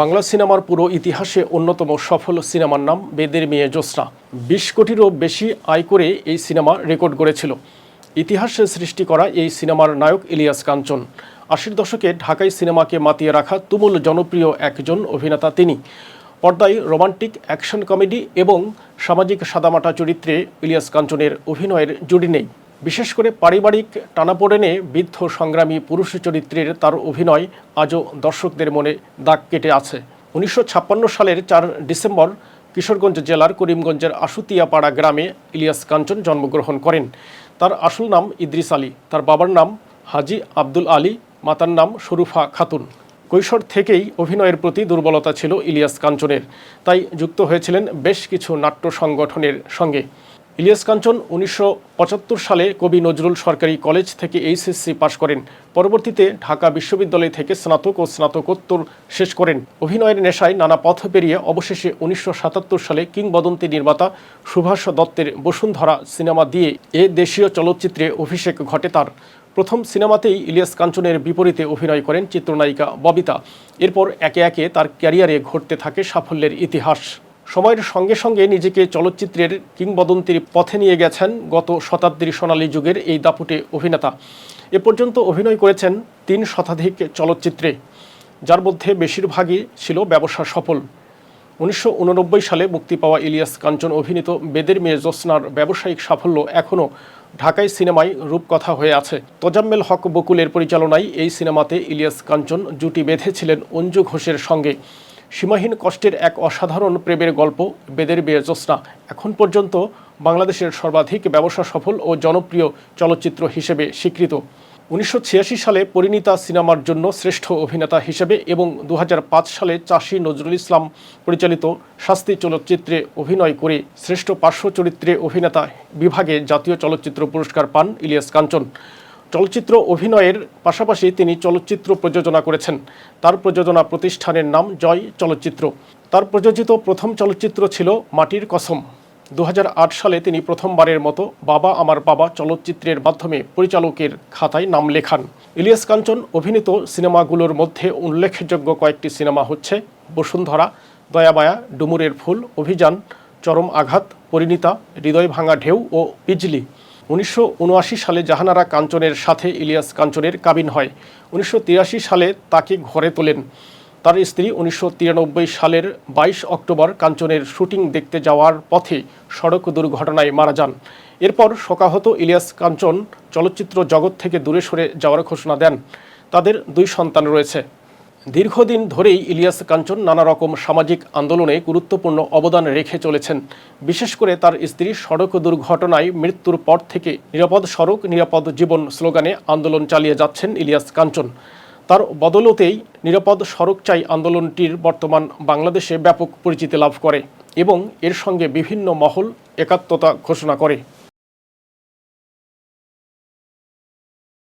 বাংলা সিনেমার পুরো ইতিহাসে অন্যতম সফল সিনেমার নাম বেদের মেয়ে জ্যোৎস্না। বিশ কোটিরও বেশি আয় করে এই সিনেমা রেকর্ড করেছিল ইতিহাসে সৃষ্টি করা এই সিনেমার নায়ক ইলিয়াস কাঞ্চন। আশির দশকে ঢাকাই সিনেমাকে মাতিয়ে রাখা তুমুল জনপ্রিয় একজন অভিনেতা তিনি। পর্দায় রোমান্টিক অ্যাকশন কমেডি এবং সামাজিক সাদামাটা চরিত্রে ইলিয়াস কাঞ্চনের অভিনয়ের জুড়ি নেই। বিশেষ করে পারিবারিক টানাপোড়েনে বৃদ্ধ সংগ্রামী পুরুষ চরিত্রের তার অভিনয় আজও দর্শকদের মনে দাগ কেটে আছে। উনিশশো ছাপ্পান্ন সালের চার ডিসেম্বর কিশোরগঞ্জ জেলার করিমগঞ্জের আশুতিয়াপাড়া গ্রামে ইলিয়াস কাঞ্চন জন্মগ্রহণ করেন। তার আসল নাম ইদ্রিস আলী, তার বাবার নাম হাজি আব্দুল আলী, মাতার নাম শরুফা খাতুন। কৈশোর থেকেই অভিনয়ের প্রতি দুর্বলতা ছিল ইলিয়াস কাঞ্চনের, তাই যুক্ত হয়েছিলেন বেশ কিছু নাট্য সংগঠনের সঙ্গে। ইলিয়াস কাঞ্চন উনিশশো পঁচাত্তর সালে কবি নজরুল সরকারি কলেজ থেকে এইচএসসি পাশ করেন। পরবর্তীতে ঢাকা বিশ্ববিদ্যালয় থেকে স্নাতক ও স্নাতকোত্তর শেষ করেন। অভিনয়ের নেশায় নানা পথ পেরিয়ে অবশেষে উনিশশো সাতাত্তর সালে কিংবদন্তি নির্মাতা সুভাষ দত্তের বসুন্ধরা সিনেমা দিয়ে এ দেশীয় চলচ্চিত্রে অভিষেক ঘটে তার। প্রথম সিনেমাতেই ইলিয়াস কাঞ্চনের বিপরীতে অভিনয় করেন চিত্রনায়িকা ববিতা। এরপর একে একে তার ক্যারিয়ারে ঘটতে থাকে সাফল্যের ইতিহাস। সময়ের সঙ্গে সঙ্গে নিজেকে চলচ্চিত্রের কিংবদন্তির পথে নিয়ে গেছেন গত শতাব্দীর সোনালী যুগের এই দাপুটে অভিনেতা। এ পর্যন্ত অভিনয় করেছেন তিন শতাধিক চলচ্চিত্রে, যার মধ্যে বেশিরভাগই ছিল ব্যবসা সফল। উনিশশো উননব্বই সালে মুক্তি পাওয়া ইলিয়াস কাঞ্চন অভিনীত বেদের মেয়ে জ্যোৎস্নার ব্যবসায়িক সাফল্য এখনও ঢাকায় সিনেমায় রূপকথা হয়ে আছে। তোজাম্মেল হক বকুলের পরিচালনায় এই সিনেমাতে ইলিয়াস কাঞ্চন জুটি বেঁধেছিলেন অঞ্জু ঘোষের সঙ্গে। সীমাহীন কষ্টের এক অসাধারণ প্রেমের গল্প, বেদের বিয়ে জ্যোৎস্না। এখন পর্যন্ত বাংলাদেশের সর্বাধিক ব্যবসা সফল ও জনপ্রিয় চলচ্চিত্র হিসেবে স্বীকৃত। উনিশশো ছিয়াশি সালে পরিণীতা সিনেমার জন্য শ্রেষ্ঠ অভিনেতা হিসেবে এবং দু হাজার পাঁচ সালে চাষী নজরুল ইসলাম পরিচালিত শাস্তি চলচ্চিত্রে অভিনয় করে শ্রেষ্ঠ পার্শ্ব চরিত্রে অভিনেতা বিভাগে জাতীয় চলচ্চিত্র পুরস্কার পান ইলিয়াস কাঞ্চন। চলচ্চিত্র অভিনয়ের পাশাপাশি তিনি চলচ্চিত্র প্রযোজনা করেছেন। তার প্রযোজনা প্রতিষ্ঠানের নাম জয় চলচ্চিত্র। তার প্রযোজিত প্রথম চলচ্চিত্র ছিল মাটির কসম। দু হাজার আট সালে তিনি প্রথমবারের মতো বাবা আমার বাবা চলচ্চিত্রের মাধ্যমে পরিচালকের খাতায় নাম লেখান। ইলিয়াস কাঞ্চন অভিনীত সিনেমাগুলোর মধ্যে উল্লেখযোগ্য কয়েকটি সিনেমা হচ্ছে বসুন্ধরা দয়াবায়া ডুমুরের ফুল, অভিযান, চরম আঘাত, পরিণীতা, হৃদয় ভাঙা ঢেউ ও বিজলি। উনিশশো উনআশি সালে জাহানারা কাঞ্চনের সাথে ইলিয়াস কাঞ্চনের কাবিন হয়। উনিশশো তিরাশি সালে তাকে ঘরে তোলেন। তার স্ত্রী উনিশশো তিরানব্বই সালের বাইশ অক্টোবর কাঞ্চনের শুটিং দেখতে যাওয়ার পথে সড়ক দুর্ঘটনায় মারা যান। এরপর শোকাহত ইলিয়াস কাঞ্চন চলচ্চিত্র জগৎ থেকে দূরে সরে যাওয়ার ঘোষণা দেন। তাদের দুই সন্তান রয়েছে। দীর্ঘদিন ধরেই ইলিয়াস কাঞ্চন নানা রকম সামাজিক আন্দোলনে গুরুত্বপূর্ণ অবদান রেখে চলেছেন। বিশেষ করে তার স্ত্রী সড়ক দুর্ঘটনায় মৃত্যুর পর থেকে নিরাপদ সড়ক, নিরাপদ জীবন স্লোগানে আন্দোলন চালিয়ে যাচ্ছেন ইলিয়াস কাঞ্চন। তার বদলতেই নিরাপদ সড়ক চাই আন্দোলনটির বর্তমান বাংলাদেশে ব্যাপক পরিচিতি লাভ করে এবং এর সঙ্গে বিভিন্ন মহল একাত্মতা ঘোষণা করে।